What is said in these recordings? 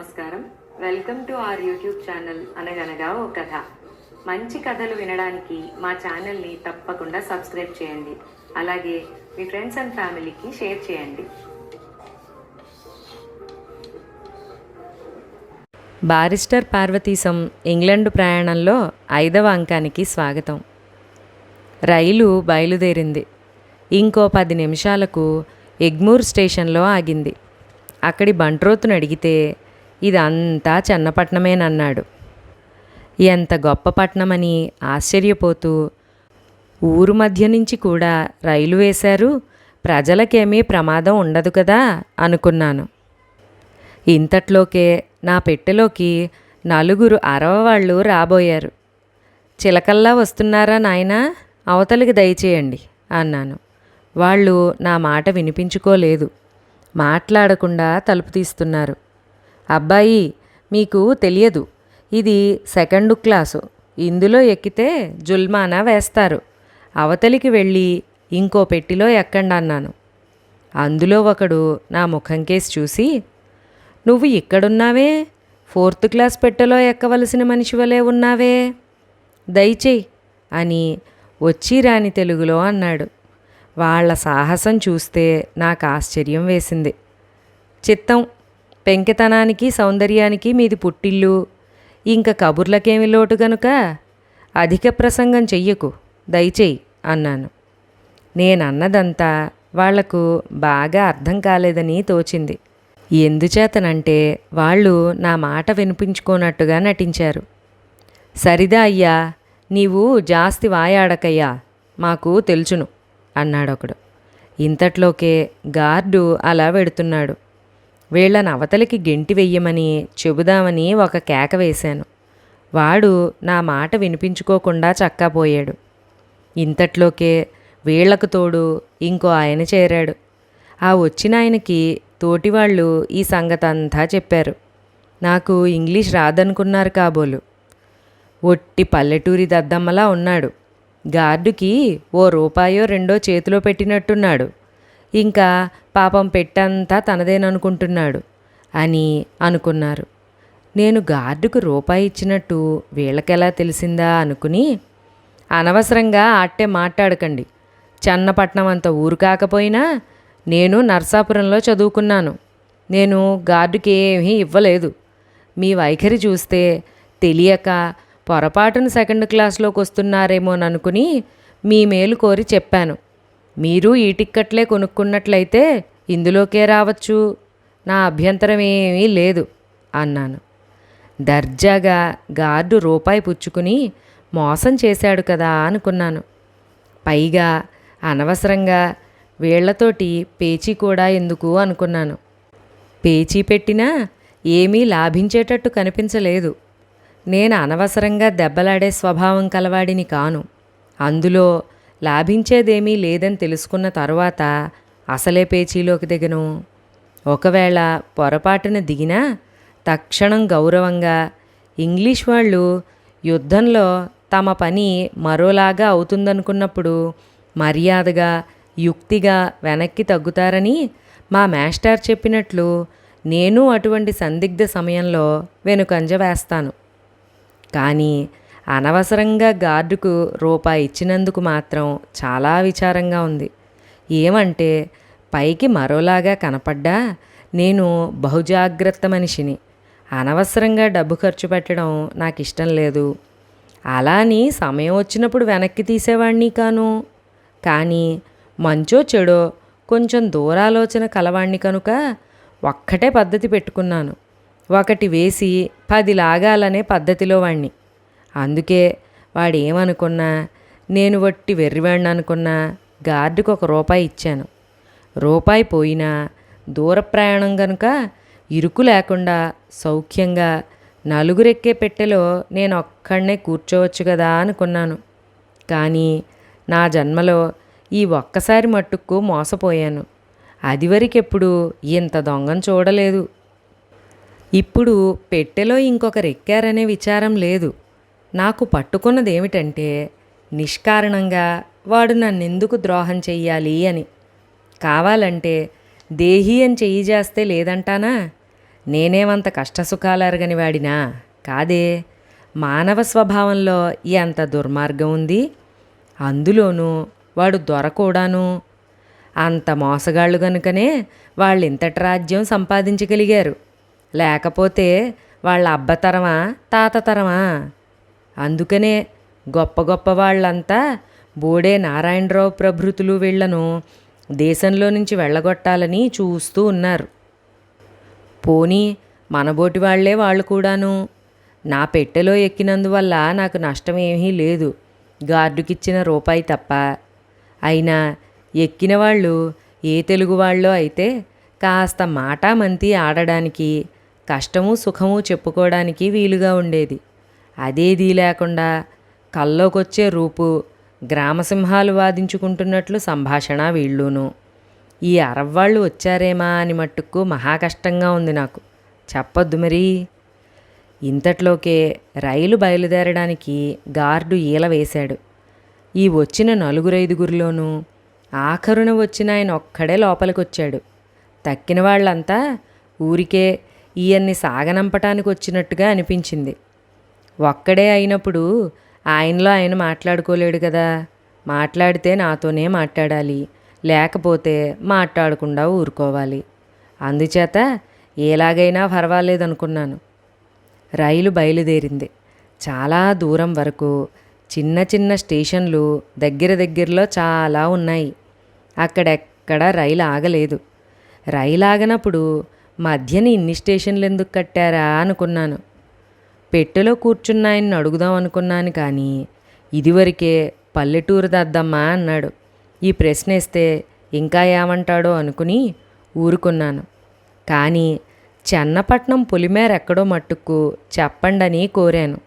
నమస్కారం. Welcome to our YouTube channel అనగనగా ఓ కథ. మంచి కథలు వినడానికి మా ఛానల్ని తప్పకుండా సబ్స్క్రైబ్ చేయండి. అలాగే మీ ఫ్రెండ్స్ అండ్ ఫ్యామిలీకి షేర్ చేయండి. బారిస్టర్ పార్వతీశం ఇంగ్లండ్ ప్రయాణంలో ఐదవ అంకానికి స్వాగతం. రైలు బయలుదేరింది. ఇంకో పది నిమిషాలకు ఎగ్మూర్ స్టేషన్లో ఆగింది. అక్కడి బంట్రోతును అడిగితే ఇదంతా చెన్నపట్నమేనన్నాడు. ఎంత గొప్ప పట్నమని ఆశ్చర్యపోతూ ఊరు మధ్య నుంచి కూడా రైలు వేశారు. ప్రజలకేమీ ప్రమాదం ఉండదు కదా అనుకున్నాను. ఇంతట్లోకే నా పెట్టెలోకి నలుగురు అరవవాళ్ళు రాబోయారు. చిలకల్లా వస్తున్నారా నాయనా? అవతలికి దయచేయండి అన్నాను. వాళ్ళు నా మాట వినిపించుకోలేదు. మాట్లాడకుండా తలుపు తీస్తున్నారు. అబ్బాయి మీకు తెలియదు. ఇది సెకండ్ క్లాసు. ఇందులో ఎక్కితే జుల్మానా వేస్తారు. అవతలికి వెళ్ళి ఇంకో పెట్టిలో ఎక్కండి అన్నాను. అందులో ఒకడు నా ముఖం కేసి చూసి నువ్వు ఇక్కడున్నావే? ఫోర్త్ క్లాస్ పెట్టెలో ఎక్కవలసిన మనిషి వలె ఉన్నావే? దయచేయి అని వచ్చి రాని తెలుగులో అన్నాడు. వాళ్ళ సాహసం చూస్తే నాకు ఆశ్చర్యం వేసింది. చిత్తం పెంకితనానికి సౌందర్యానికి మీది పుట్టిల్లు. ఇంక కబుర్లకేమి లోటు గనుక? అధిక ప్రసంగం చెయ్యకు దయచేయి అన్నాను. నేనన్నదంతా వాళ్ళకు బాగా అర్థం కాలేదని తోచింది. ఎందుచేతనంటే వాళ్ళు నా మాట వినిపించుకోనట్టుగా నటించారు. సరిదా అయ్యా నీవు జాస్తి వాయాడకయ్యా మాకు తెలుసును అన్నాడొకడు. ఇంతట్లోకే గార్డు అలా వెడుతున్నాడు. వీళ్ళని అవతలికి గెంటి వెయ్యమని చెబుదామని ఒక కేక వేశాను. వాడు నా మాట వినిపించుకోకుండా చక్కాపోయాడు. ఇంతట్లోకే వీళ్ళకు తోడు ఇంకో ఆయన చేరాడు. ఆ వచ్చిన ఆయనకి తోటివాళ్ళు ఈ సంగతంతా చెప్పారు. నాకు ఇంగ్లీష్ రాదనుకున్నారు కాబోలు. ఒట్టి పల్లెటూరి దద్దమ్మలా ఉన్నాడు. గార్డుకి ఓ రూపాయో రెండో చేతిలో పెట్టినట్టున్నాడు. ఇంకా పాపం పెట్టంతా తనదేననుకుంటున్నాడు అని అనుకున్నారు. నేను గార్డుకు రూపాయి ఇచ్చినట్టు వీళ్ళకెలా తెలిసిందా అనుకుని అనవసరంగా అట్టే మాట్లాడకండి. చన్నపట్నం అంత ఊరు కాకపోయినా నేను నర్సాపురంలో చదువుకున్నాను. నేను గార్డుకి ఏమీ ఇవ్వలేదు. మీ వైఖరి చూస్తే తెలియక పొరపాటున సెకండ్ క్లాస్లోకి వస్తున్నారేమోననుకుని మీ మేలు కోరి చెప్పాను. మీరు ఈ టిక్కెట్లే కొనుక్కున్నట్లయితే ఇందులోకే రావచ్చు. నా అభ్యంతరం ఏమీ లేదు అన్నాను. దర్జాగా గార్డు రూపాయి పుచ్చుకుని మోసం చేశాడు కదా అనుకున్నాను. పైగా అనవసరంగా వీళ్ళతోటి పేచీ కూడా ఎందుకు అనుకున్నాను. పేచీ పెట్టినా ఏమీ లాభించేటట్టు కనిపించలేదు. నేను అనవసరంగా దెబ్బలాడే స్వభావం కలవాడిని కాను. అందులో లాభించేదేమీ లేదని తెలుసుకున్న తర్వాత అసలే పేచీలోకి దిగను. ఒకవేళ పొరపాటున దిగినా తక్షణం గౌరవంగా ఇంగ్లీష్ వాళ్ళు యుద్ధంలో తమ పని మరోలాగా అవుతుందనుకున్నప్పుడు మర్యాదగా యుక్తిగా వెనక్కి తగ్గుతారని మా మాస్టర్ చెప్పినట్లు నేను అటువంటి సందిగ్ధ సమయంలో వెనుకంజ వేస్తాను. కానీ అనవసరంగా గార్డుకు రూపాయి ఇచ్చినందుకు మాత్రం చాలా విచారంగా ఉంది. ఏమంటే పైకి మరోలాగా కనపడ్డా నేను బహుజాగ్రత్త మనిషిని అనవసరంగా డబ్బు ఖర్చు పెట్టడం నాకు ఇష్టం లేదు. అలా అని సమయం వచ్చినప్పుడు వెనక్కి తీసేవాడిని కాను. కానీ మంచో చెడో కొంచెం దూరాలోచన కలవాణ్ణి కనుక ఒక్కటే పద్ధతి పెట్టుకున్నాను. ఒకటి వేసి పది లాగాలనే పద్ధతిలో వాణ్ణి. అందుకే వాడేమనుకున్నా నేను వట్టి వెర్రివాణ్ణి అనుకున్నా గార్డుకు ఒక రూపాయి ఇచ్చాను. రూపాయి పోయినా దూర ప్రయాణం గనుక ఇరుకు లేకుండా సౌఖ్యంగా నలుగురెక్కే పెట్టెలో నేను ఒక్కడనే కూర్చోవచ్చు కదా అనుకున్నాను. కానీ నా జన్మలో ఈ ఒక్కసారి మట్టుకు మోసపోయాను. అదివరకెప్పుడు ఇంత దొంగను చూడలేదు. ఇప్పుడు పెట్టెలో ఇంకొకరు ఎక్కారనే విచారం లేదు. నాకు పట్టుకున్నది ఏమిటంటే నిష్కారణంగా వాడు నన్నెందుకు ద్రోహం చెయ్యాలి అని. కావాలంటే దేహి అని చెయ్యి చేస్తే లేదంటానా? నేనేమంత కష్టసుఖాలు ఎరగని వాడినా? కాదే మానవ స్వభావంలో ఎంత దుర్మార్గం ఉంది. అందులోనూ వాడు దొర కూడాను అంత మోసగాళ్ళు గనుకనే వాళ్ళు ఇంతటి రాజ్యం సంపాదించగలిగారు. లేకపోతే వాళ్ళ అబ్బతరమా తాతతరమా అందుకనే గొప్ప గొప్ప వాళ్ళంతా బోడే నారాయణరావు ప్రభృతులు వీళ్ళను దేశంలో నుంచి వెళ్ళగొట్టాలని చూస్తూ ఉన్నారు. పోనీ మనబోటి వాళ్ళే వాళ్ళు కూడాను. నా పెట్టెలో ఎక్కినందువల్ల నాకు నష్టం ఏమీ లేదు. గార్డుకిచ్చిన రూపాయి తప్ప. అయినా ఎక్కిన వాళ్ళు ఏ తెలుగు వాళ్ళో అయితే కాస్త మాటామంతి ఆడడానికి కష్టము సుఖము చెప్పుకోవడానికి వీలుగా ఉండేది. అదేదీ లేకుండా కల్లోకొచ్చే రూపు గ్రామసింహాలు వాదించుకుంటున్నట్లు సంభాషణ వీళ్ళును. ఈ అరవ్వాళ్ళు వచ్చారేమా అని మట్టుకు మహా కష్టంగా ఉంది నాకు. చెప్పొద్దు మరి. ఇంతట్లోకే రైలు బయలుదేరడానికి గార్డు ఈల వేశాడు. ఈ వచ్చిన నలుగురైదుగురిలోనూ ఆఖరున వచ్చిన ఆయన ఒక్కడే లోపలికొచ్చాడు. తక్కిన వాళ్ళంతా ఊరికే ఈయన్ని సాగనంపటానికి వచ్చినట్టుగా అనిపించింది. ఒక్కడే అయినప్పుడు ఆయనలో ఆయన మాట్లాడుకోలేడు కదా. మాట్లాడితే నాతోనే మాట్లాడాలి. లేకపోతే మాట్లాడకుండా ఊరుకోవాలి. అందుచేత ఎలాగైనా పర్వాలేదనుకున్నాను రైలు బయలుదేరింది. చాలా దూరం వరకు చిన్న చిన్న స్టేషన్లు దగ్గర దగ్గరలో చాలా ఉన్నాయి. అక్కడెక్కడ రైలు ఆగలేదు. రైలు ఆగనప్పుడు మధ్యన ఇన్ని స్టేషన్లు ఎందుకు కట్టారా అనుకున్నాను. పెట్టెలో కూర్చున్న ఆయన్ని అడుగుదాం అనుకున్నాను కానీ ఇదివరకే పల్లెటూరు దద్దమ్మా అన్నాడు. ఈ ప్రశ్న ఇస్తే ఇంకా ఏమంటాడో అనుకుని ఊరుకున్నాను. కానీ చెన్నపట్నం పొలిమేర ఎక్కడో మట్టుకు చెప్పండని కోరాను.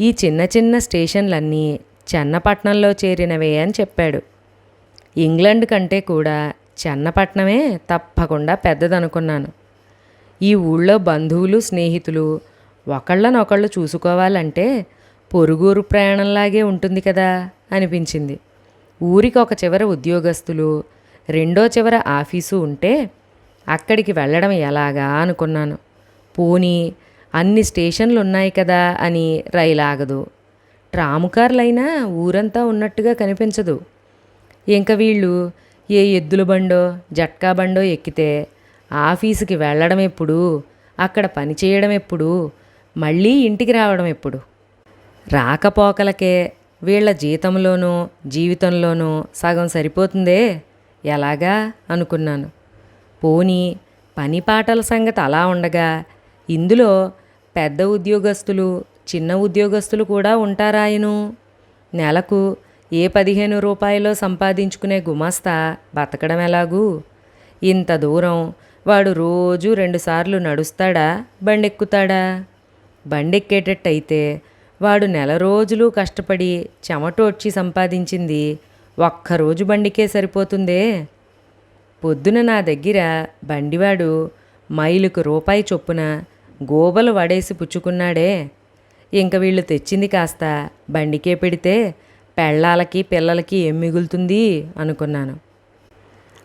ఈ చిన్న చిన్న స్టేషన్లన్నీ చెన్నపట్నంలో చేరినవే అని చెప్పాడు. ఇంగ్లండ్ కంటే కూడా చెన్నపట్నమే తప్పకుండా పెద్దదనుకున్నాను. ఈ ఊళ్ళో బంధువులు స్నేహితులు ఒకళ్ళనొకళ్ళు చూసుకోవాలంటే పొరుగురు ప్రయాణంలాగే ఉంటుంది కదా అనిపించింది. ఊరికి ఒక చివర ఉద్యోగస్తులు రెండో చివర ఆఫీసు ఉంటే అక్కడికి వెళ్ళడం ఎలాగా అనుకున్నాను. పోనీ అన్ని స్టేషన్లు ఉన్నాయి కదా అని రైలు ఆగదు ట్రాముకార్లైనా ఊరంతా ఉన్నట్టుగా కనిపించదు. ఇంక వీళ్ళు ఏ ఎద్దుల బండో జట్కా బండో ఎక్కితే ఆఫీసుకి వెళ్ళడం ఎప్పుడు అక్కడ పని చేయడం ఎప్పుడు మళ్ళీ ఇంటికి రావడం ఎప్పుడు? రాకపోకలకే వీళ్ళ జీతంలోనూ జీవితంలోనూ సగం సరిపోతుందే? ఎలాగా? అనుకున్నాను. పోనీ పని పాటల సంగతి అలా ఉండగా ఇందులో పెద్ద ఉద్యోగస్తులు చిన్న ఉద్యోగస్తులు కూడా ఉంటారాయను నెలకు ఏ పదిహేను రూపాయలో సంపాదించుకునే గుమాస్తా బతకడం ఎలాగూ? ఇంత దూరం వాడు రోజు రెండుసార్లు నడుస్తాడా? బండెక్కుతాడా? బండెక్కేటట్టయితే వాడు నెల రోజులు కష్టపడి చెమటోడ్చి సంపాదించింది ఒక్కరోజు బండికే సరిపోతుందే. పొద్దున నా దగ్గర బండివాడు మైలుకు రూపాయి చొప్పున గోబలు వడేసి పుచ్చుకున్నాడే. ఇంక వీళ్ళు తెచ్చింది కాస్త బండికే పెడితే పెళ్ళాలకి పిల్లలకి ఏం మిగులుతుంది అనుకున్నాను.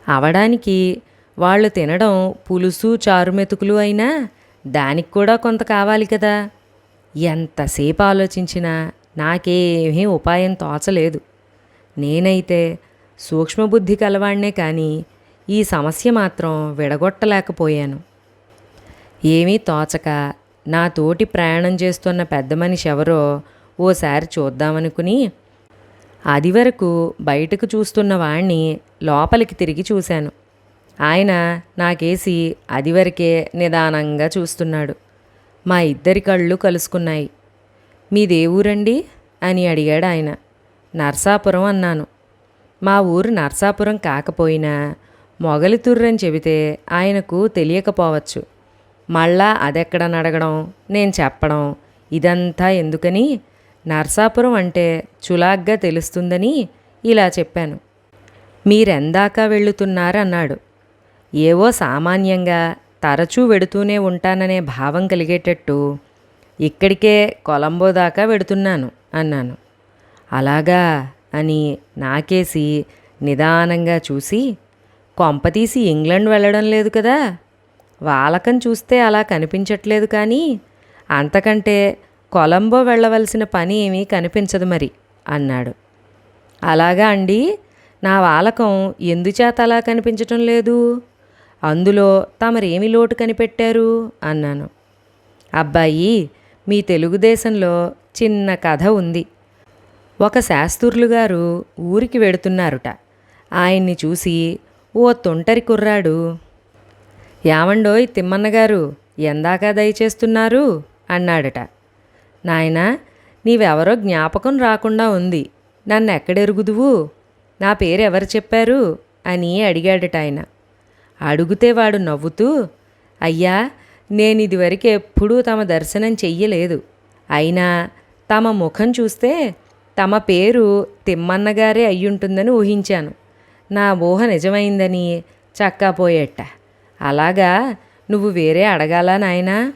అవడానికి వాళ్ళు తినడం పులుసు చారు మెతుకులు అయినా దానికి కూడా కొంత కావాలి కదా. ఎంతసేపు ఆలోచించినా నాకేమీ ఉపాయం తోచలేదు. నేనైతే సూక్ష్మబుద్ధి కలవాణ్ణే కానీ ఈ సమస్య మాత్రం విడగొట్టలేకపోయాను. ఏమీ తోచక నా తోటి ప్రయాణం చేస్తున్న పెద్ద మనిషి ఎవరో ఓసారి చూద్దామనుకుని అది వరకు బయటకు చూస్తున్న వాణ్ణి లోపలికి తిరిగి చూశాను. ఆయన నాకేసి అదివరకే నిదానంగా చూస్తున్నాడు. మా ఇద్దరి కళ్ళు కలుసుకున్నాయి. మీదే ఊరండి అని అడిగాడు ఆయన. నర్సాపురం అన్నాను. మా ఊరు నర్సాపురం కాకపోయినా మొగలితుర్రని చెబితే ఆయనకు తెలియకపోవచ్చు. మళ్ళా అదెక్కడనడగడం నేను చెప్పడం ఇదంతా ఎందుకని? నర్సాపురం అంటే చులాగ్గా తెలుస్తుందని ఇలా చెప్పాను. మీరెందాకా వెళుతున్నారన్నాడు ఏవో సామాన్యంగా తరచూ వెడుతూనే ఉంటాననే భావం కలిగేటట్టు ఇక్కడికే కొలంబో దాకా వెడుతున్నాను అన్నాను. అలాగా అని నాకేసి నిదానంగా చూసి కొంపతీసి ఇంగ్లండ్ వెళ్ళడం లేదు కదా వాలకం చూస్తే అలా కనిపించట్లేదు కానీ అంతకంటే కొలంబో వెళ్ళవలసిన పని ఏమీ కనిపించదు మరి అన్నాడు. అలాగా అండి నా వాలకం ఎందుచేత అలా కనిపించటం లేదు? అందులో తమరేమి లోటు కనిపెట్టారు? అన్నాను. అబ్బాయి మీ తెలుగుదేశంలో చిన్న కథ ఉంది. ఒక శాస్త్రులు గారు ఊరికి వెడుతున్నారుట. ఆయన్ని చూసి ఓ తొంటరి కుర్రాడు యావండోయ్ తిమ్మన్నగారు ఎందాక దయచేస్తున్నారు అన్నాడట. నాయనా నీవెవరో జ్ఞాపకం రాకుండా ఉంది. నన్ను ఎక్కడెరుగుదువు నా పేరు ఎవరు చెప్పారు అని అడిగాడట ఆయన. అడుగుతే వాడు నవ్వుతూ అయ్యా నేను ఇదివరకు ఎప్పుడూ తమ దర్శనం చెయ్యలేదు. అయినా తమ ముఖం చూస్తే తమ పేరు తిమ్మన్నగారే అయ్యుంటుందని ఊహించాను. నా ఊహ నిజమైందని చక్కాపోయేట. అలాగా నువ్వు వేరే అడగాలా నాయనా?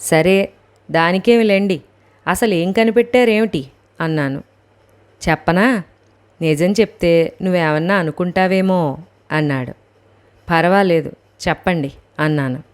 సరే దానికేమిలేండి అసలు ఏం కనిపెట్టారేమిటి? అన్నాను. చెప్పనా? నిజం చెప్తే నువ్వేమన్నా అనుకుంటావేమో అన్నాడు. పర్వాలేదు చెప్పండి అన్నాను.